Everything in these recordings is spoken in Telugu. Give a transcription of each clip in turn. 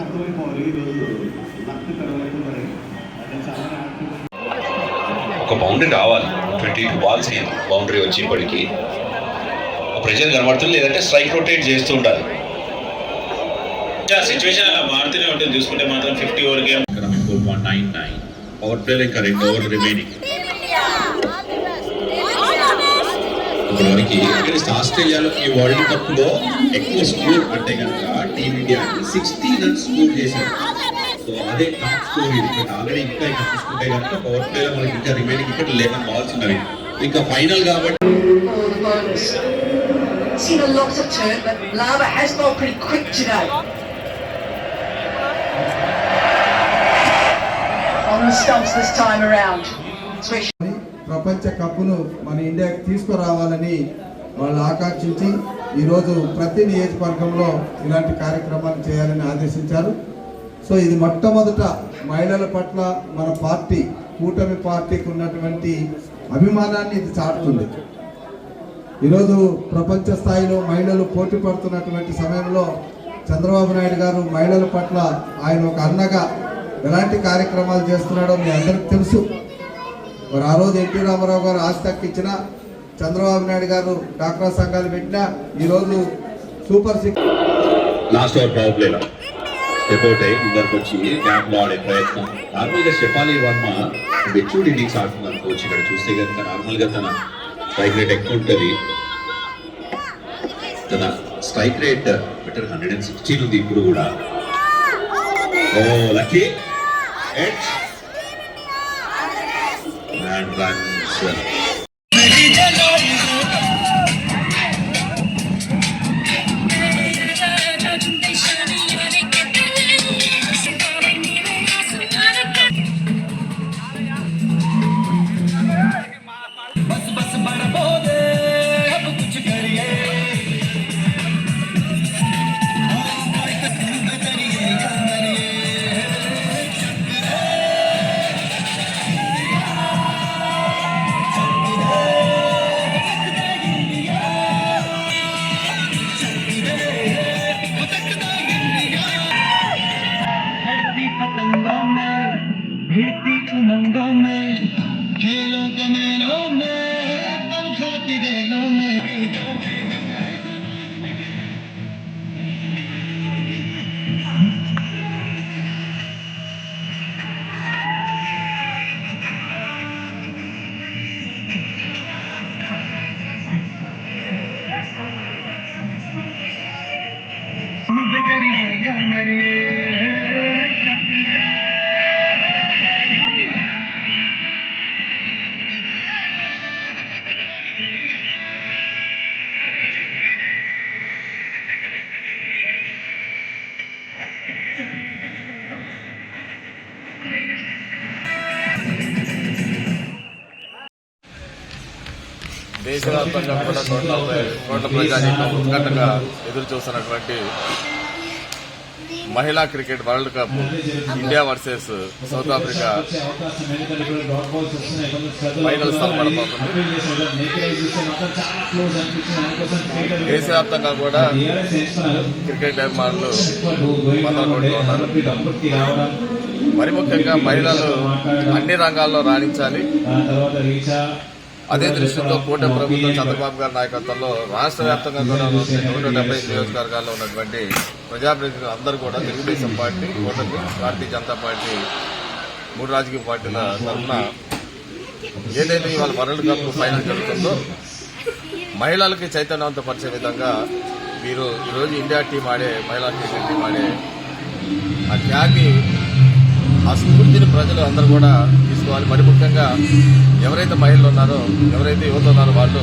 అర్థమైపోవాలి ఈరోజు ఒక బౌండరీ రావాలి. ట్వంటీ టూ బాల్స్ బౌండరీ వచ్చేప్పటికి ప్రెషర్ కనబడుతుంది లేదంటే స్ట్రైక్ రొటేట్ చేస్తూ ఉండాలి. సిచ్యువేషన్ అలా మారుతూనే ఉంటుంది. చూసుకుంటే మాత్రం fifty over game four point nine nine power play ఇంకా రెండు ఓవర్ రిమైనింగ్ వరకు అగేన్స్ట్ ఆస్ట్రేలియాలో ఈ వరల్డ్ కప్లో ఎక్కువ స్కోర్ అంటే కనుక team india sixty runs score చేశారు. సో అదే టాప్ స్కోర్ ఇది. బట్ ఆల్రెడీ ఇంకా ఇక్కడ చూసుకుంటే కనుక పవర్ ప్లే లో మనకి ఇంకా రిమైనింగ్ ఇక్కడ లెవెన్ బాల్స్ ఉన్నవి ఇంకా ఫైనల్ కాబట్టి. Seen a lot of turn, but Lava has bowled pretty quick today. On the stumps this time around. ప్రపంచ కప్పును మన ఇండియాకి తీసుకురావాలని వాళ్ళు ఆకాంక్షించి ఈరోజు ప్రతి నియోజకవర్గంలో ఇలాంటి కార్యక్రమాలు చేయాలని ఆదేశించారు సో ఇది మొట్టమొదట మహిళల పట్ల మన పార్టీ కూటమి పార్టీకి ఉన్నటువంటి అభిమానాన్ని ఇది చాటుతుంది ఈరోజు ప్రపంచ స్థాయిలో మహిళలు పోటీ పడుతున్నటువంటి సమయంలో చంద్రబాబు నాయుడు గారు మహిళల పట్ల ఆయన ఒక అన్నగా ఎలాంటి కార్యక్రమాలు చేస్తున్నాడో మీ అందరికి తెలుసు. మరి ఆ రోజు ఎన్టీ రామారావు గారు ఆస్తి ఇచ్చిన చంద్రబాబు నాయుడు గారు డాక్రా సంఘాలు పెట్టినా ఈరోజు super six last step out అయ్యి వచ్చి ఆడే ప్రయత్నం. Normal Shafali Verma matured innings ఆడుతున్నారు కోచ్ ఇక్కడ చూస్తే కనుక నార్మల్గా తన స్ట్రైక్ రేట్ ఎక్కువ ఉంటుంది. తన strike rate better hundred and sixteen ఉంది ఇప్పుడు కూడా. ఓ lucky at runs Montgomery, Ricky Montgomery, Kilo Camelone, Panchotti de Lone. Thank you. దేశవ్యాప్తంగా కూడా కోట్ల కోట్ల ప్రజానీకం ఉత్కంఠగా ఎదురు చూస్తున్నటువంటి మహిళా cricket world cup India versus South Africa final దేశవ్యాప్తంగా కూడా క్రికెట్ అభిమానులు ఉన్నారు. మరి ముఖ్యంగా మహిళలు అన్ని రంగాల్లో రాణించాలి. అదే దృష్టితో కూటమి ప్రభుత్వం చంద్రబాబు గారి నాయకత్వంలో రాష్ట్ర వ్యాప్తంగా కూడా నూట డెబ్బై నియోజకవర్గాల్లో ఉన్నటువంటి ప్రజాప్రతినిధులు అందరూ కూడా తెలుగుదేశం పార్టీ కూటమి భారతీయ జనతా పార్టీ మూడు రాజకీయ పార్టీల తరఫున ఏదైతే ఇవాళ వరల్డ్ కప్ ఫైనల్ జరుగుతుందో మహిళలకి చైతన్యవంతపరిచే విధంగా మీరు ఈరోజు ఇండియా టీం ఆడే మహిళా క్రికెట్ టీం ఆడే ఆ ఖ్యాతి ఆ స్ఫూర్తిని ప్రజలు అందరూ కూడా తీసుకోవాలి మరి ముఖ్యంగా ఎవరైతే మహిళలు ఉన్నారో ఎవరైతే యువత ఉన్నారో వాళ్ళు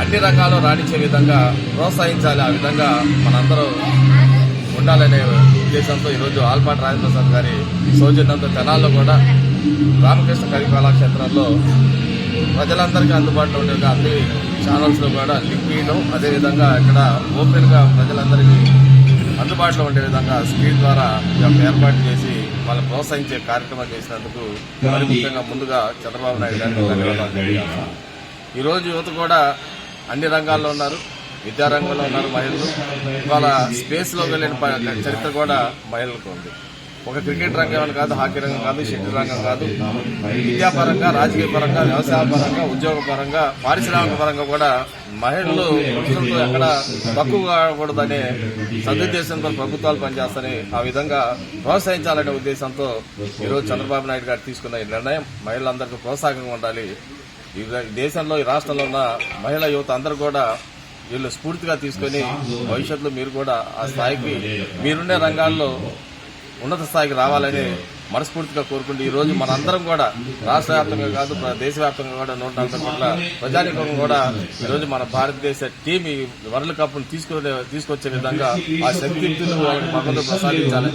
అన్ని రంగాల్లో రాణించే విధంగా ప్రోత్సహించాలి. ఆ విధంగా మనందరూ ఉండాలనే ఉద్దేశంతో ఈరోజు ఆల్పాటి రాజప్రసాద్ గారి సౌజన్యంతో తెనాల్లో కూడా రామకృష్ణ కవి కళాక్షేత్రంలో ప్రజలందరికీ అందుబాటులో ఉండే అన్ని ఛానల్స్లో కూడా లింక్ చేయడం అదేవిధంగా ఇక్కడ ఓపెన్గా ప్రజలందరికీ అందుబాటులో ఉండే విధంగా స్క్రీన్ ద్వారా ఏర్పాటు చేసి వాళ్ళని ప్రోత్సహించే కార్యక్రమం చేసినందుకు మరి ముఖ్యంగా ముందుగా చంద్రబాబు నాయుడు గారికి ధన్యవాదాలు ఈరోజు యువత కూడా అన్ని రంగాల్లో ఉన్నారు. విద్యారంగంలో ఉన్నారు మహిళలు. ఇవాళ స్పేస్లో వెళ్ళిన చరిత్ర కూడా మహిళలకు ఉంది. ఒక క్రికెట్ రంగం అని కాదు హాకీ రంగం కాదు షటిల్ రంగం కాదు. విద్యాపరంగా రాజకీయ పరంగా వ్యవసాయ పరంగా ఉద్యోగ పరంగా పారిశ్రామిక పరంగా కూడా మహిళలు పురుషులతో ఎక్కడ తక్కువ కాకూడదనే సదుద్దేశంతో ప్రభుత్వాలు పనిచేస్తాయని ఆ విధంగా ప్రోత్సహించాలనే ఉద్దేశంతో ఈరోజు చంద్రబాబు నాయుడు గారు తీసుకున్న ఈ నిర్ణయం మహిళలందరికీ ప్రోత్సాహంగా ఉండాలి. ఈ దేశంలో ఈ రాష్ట్రంలో ఉన్న మహిళా యువత అందరూ కూడా వీళ్ళు స్ఫూర్తిగా తీసుకొని భవిష్యత్తులో మీరు కూడా ఆ స్థాయికి మీరుండే రంగాల్లో ఉన్నత స్థాయికి రావాలని మనస్ఫూర్తిగా కోరుకుంటూ ఈ రోజు మనందరం కూడా రాష్ట్ర వ్యాప్తంగా కాదు దేశవ్యాప్తంగా కూడా నూట నలభై కోట్ల ప్రజానికం కూడా ఈ రోజు మన భారతదేశ టీం ఈ వరల్డ్ కప్ను తీసుకునే తీసుకొచ్చే విధంగా ఆ భగవంతుడు ప్రసాదించాలని